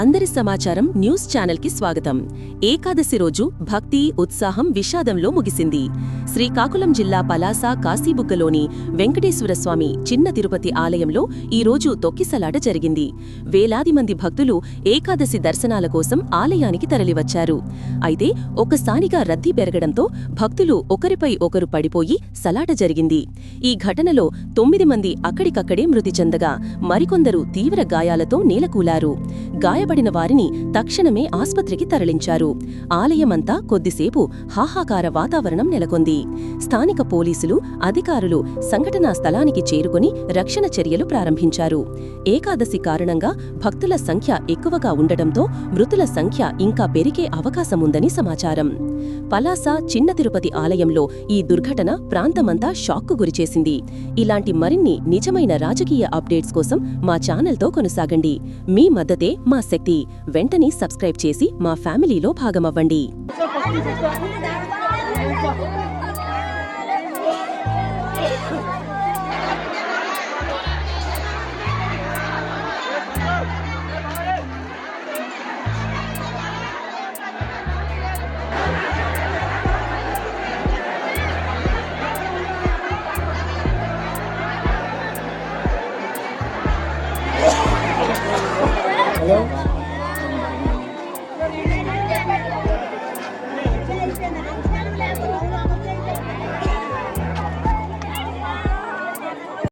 అందరి సమాచారం న్యూస్ ఛానల్కి స్వాగతం. ఏకాదశి రోజు భక్తి ఉత్సాహం విషాదంలో ముగిసింది. శ్రీకాకుళం జిల్లా పలాస కాశీబుగ్గలోని వెంకటేశ్వరస్వామి చిన్న తిరుపతి ఆలయంలో ఈ రోజు తొక్కిసలాట జరిగింది. వేలాది మంది భక్తులు ఏకాదశి దర్శనాల కోసం ఆలయానికి తరలివచ్చారు. అయితే ఒకసారిగా రద్దీ పెరగడంతో భక్తులు ఒకరిపై ఒకరు పడిపోయి సలాట జరిగింది. ఈ ఘటనలో తొమ్మిది మంది అక్కడికక్కడే మృతి చెందగా మరికొందరు తీవ్ర గాయాలతో నేలకూలారు. గాయపడిన వారిని తక్షణమే ఆస్పత్రికి తరలించారు. ఆలయమంతా కొద్దిసేపు హాహాకార వాతావరణం నెలకొంది. స్థానిక పోలీసులు అధికారులు సంఘటనా స్థలానికి చేరుకుని రక్షణ చర్యలు ప్రారంభించారు. ఏకాదశి కారణంగా భక్తుల సంఖ్య ఎక్కువగా ఉండటంతో మృతుల సంఖ్య ఇంకా పెరిగే అవకాశముందని సమాచారం. పలాస చిన్న తిరుపతి ఆలయంలో ఈ దుర్ఘటన ప్రాంతమంతా షాక్కు గురిచేసింది. ఇలాంటి మరిన్ని నిజమైన రాజకీయ అప్డేట్స్ కోసం మా ఛానల్తో కొనసాగండి. మీ మద్దతే మా శక్తి వెంటనే సబ్స్క్రైబ్ చేసి మా ఫ్యామిలీలో భాగమవ్వండి. Hello?